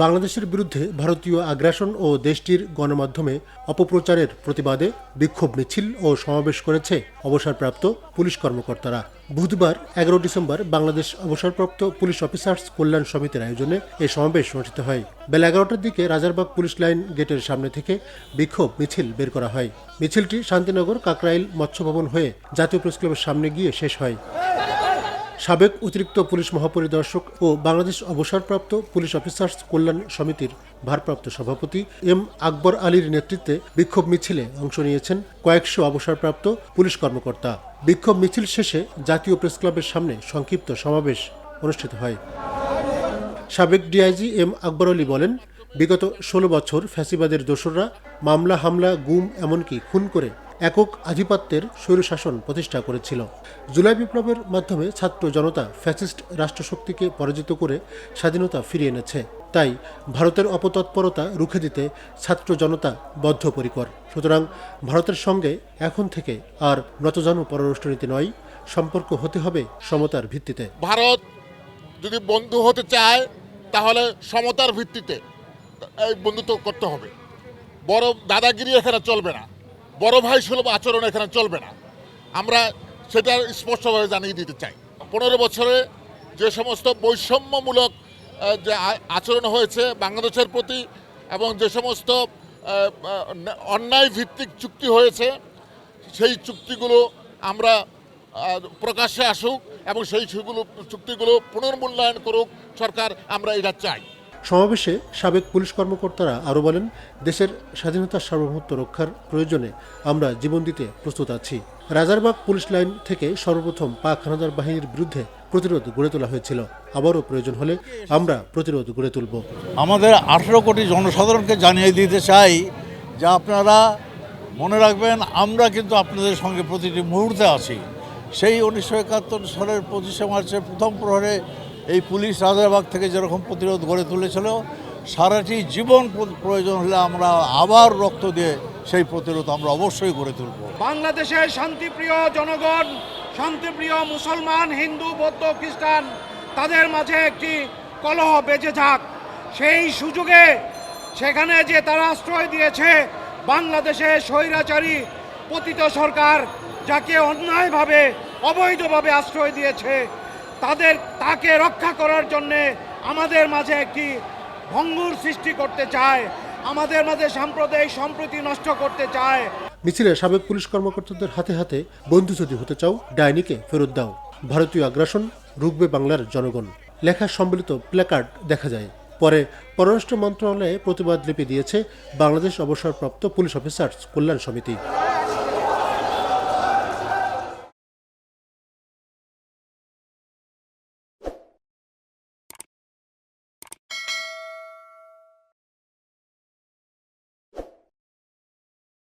বাংলাদেশের বিরুদ্ধে ভারতীয় আগ্রাসন ও দেশটির গণমাধ্যমে অপপ্রচারের প্রতিবাদে বিক্ষোভ মিছিল ও সমাবেশ করেছে অবসরপ্রাপ্ত পুলিশ কর্মকর্তারা। বুধবার, এগারো ডিসেম্বর, বাংলাদেশ অবসরপ্রাপ্ত পুলিশ অফিসার্স কল্যাণ সমিতির আয়োজনে এই সমাবেশ অনুষ্ঠিত হয়। বেলা এগারোটার দিকে রাজারবাগ পুলিশ লাইন গেটের সামনে থেকে বিক্ষোভ মিছিল বের করা হয়। মিছিলটি শান্তিনগর কাকরাইল মৎস্য ভবন হয়ে জাতীয় প্রেস ক্লাবের সামনে গিয়ে শেষ হয়। সাবেক অতিরিক্ত পুলিশ মহাপরিদর্শক ও বাংলাদেশ অবসরপ্রাপ্ত পুলিশ অফিসার্স কল্যাণ সমিতির ভারপ্রাপ্ত সভাপতি এম আকবর আলীর নেতৃত্বে বিক্ষোভ মিছিলে অংশ নিয়েছেন কয়েকশো অবসরপ্রাপ্ত পুলিশ কর্মকর্তা। বিক্ষোভ মিছিল শেষে জাতীয় প্রেস ক্লাবের সামনে সংক্ষিপ্ত সমাবেশ অনুষ্ঠিত হয়। সাবেক ডিআইজি এম আকবর আলী বলেন, বিগত ষোলো বছর ফ্যাসিবাদের দোসররা মামলা, হামলা, গুম, এমনকি খুন করে একক আধিপত্যের স্বৈরশাসন প্রতিষ্ঠা করেছিল। জুলাই বিপ্লবের মাধ্যমে ছাত্র জনতা ফ্যাসিস্ট রাষ্ট্রশক্তিকে পরাজিত করে স্বাধীনতা ফিরিয়ে এনেছে। তাই ভারতের অপতৎপরতা রুখে দিতে ছাত্র জনতা বদ্ধপরিকর। সুতরাং ভারতের সঙ্গে এখন থেকে আর নতজানু পররাষ্ট্রনীতি নয়, সম্পর্ক হতে হবে সমতার ভিত্তিতে। ভারত যদি বন্ধু হতে চায়, তাহলে সমতার ভিত্তিতে এই বন্ধুত্ব করতে হবে। বড় দাদাগিরি এখানে চলবে না। বড় ভাই সুলভ আচরণ এখানে চলবে না। আমরা সেটা স্পষ্টভাবে জানিয়ে দিতে চাই। পনেরো বছরে যে সমস্ত বৈষম্যমূলক যে আচরণ হয়েছে বাংলাদেশের প্রতি এবং যে সমস্ত অন্যায় ভিত্তিক চুক্তি হয়েছে, সেই চুক্তিগুলো আমরা প্রকাশ্যে আসুক এবং সেই চুক্তিগুলো পুনর্মূল্যায়ন করুক সরকার, আমরা এটা চাই। সমাবেশে সাবেক পুলিশ কর্মকর্তারা আরও বলেন, দেশের স্বাধীনতার সার্বভৌমত্ব রক্ষার প্রয়োজনে আমরা জীবন দিতে প্রস্তুত আছি। রাজারবাগ পুলিশ লাইন থেকে সর্বপ্রথম পাক হানাদার বাহিনীর বিরুদ্ধে প্রতিরোধ গড়ে তোলা হয়েছিল। আবারও প্রয়োজন হলে আমরা প্রতিরোধ গড়ে তুলব। আমাদের আঠেরো কোটি জনসাধারণকে জানিয়ে দিতে চাই যে আপনারা মনে রাখবেন, আমরা কিন্তু আপনাদের সঙ্গে প্রতিটি মুহূর্তে আছি। সেই উনিশশো একাত্তর সালের পঁচিশে মার্চের প্রথম প্রহরে এই পুলিশ রাজারবাগ থেকে যেরকম প্রতিরোধ গড়ে তুলেছিল, সারাটি জীবন প্রয়োজন হলে আমরা আবার রক্ত দিয়ে সেই প্রতিরোধ আমরা অবশ্যই গড়ে তুলব। বাংলাদেশের শান্তিপ্রিয় জনগণ, শান্তিপ্রিয় মুসলমান, হিন্দু, বৌদ্ধ, খ্রিস্টান, তাদের মাঝে একটি কলহ বেঁচে থাক সেই সুযোগে সেখানে যে তারা আশ্রয় দিয়েছে বাংলাদেশের স্বৈরাচারী পতিত সরকার যাকে অন্যায়ভাবে, অবৈধভাবে আশ্রয় দিয়েছে তাদের, তাকে রক্ষা করার জন্যে আমাদের মাঝে একটি ভঙ্গুর সৃষ্টি করতে চায়, আমাদের মাঝে সাম্প্রদায়িক সম্প্রীতি নষ্ট করতে চায়। মিছিলে সাবেক পুলিশ কর্মকর্তাদের হাতে হাতে বন্ধু যদি হতে চাও, ডাইনিকে ফেরত দাও। ভারতীয় আগ্রাসন রুখবে বাংলার জনগণ। লেখা সম্বলিত প্ল্যাকার্ড দেখা যায়। পরে পররাষ্ট্র মন্ত্রণালয়ে প্রতিবাদ লিপি দিয়েছে বাংলাদেশ অবসরপ্রাপ্ত পুলিশ অফিসার্স কল্যাণ সমিতি।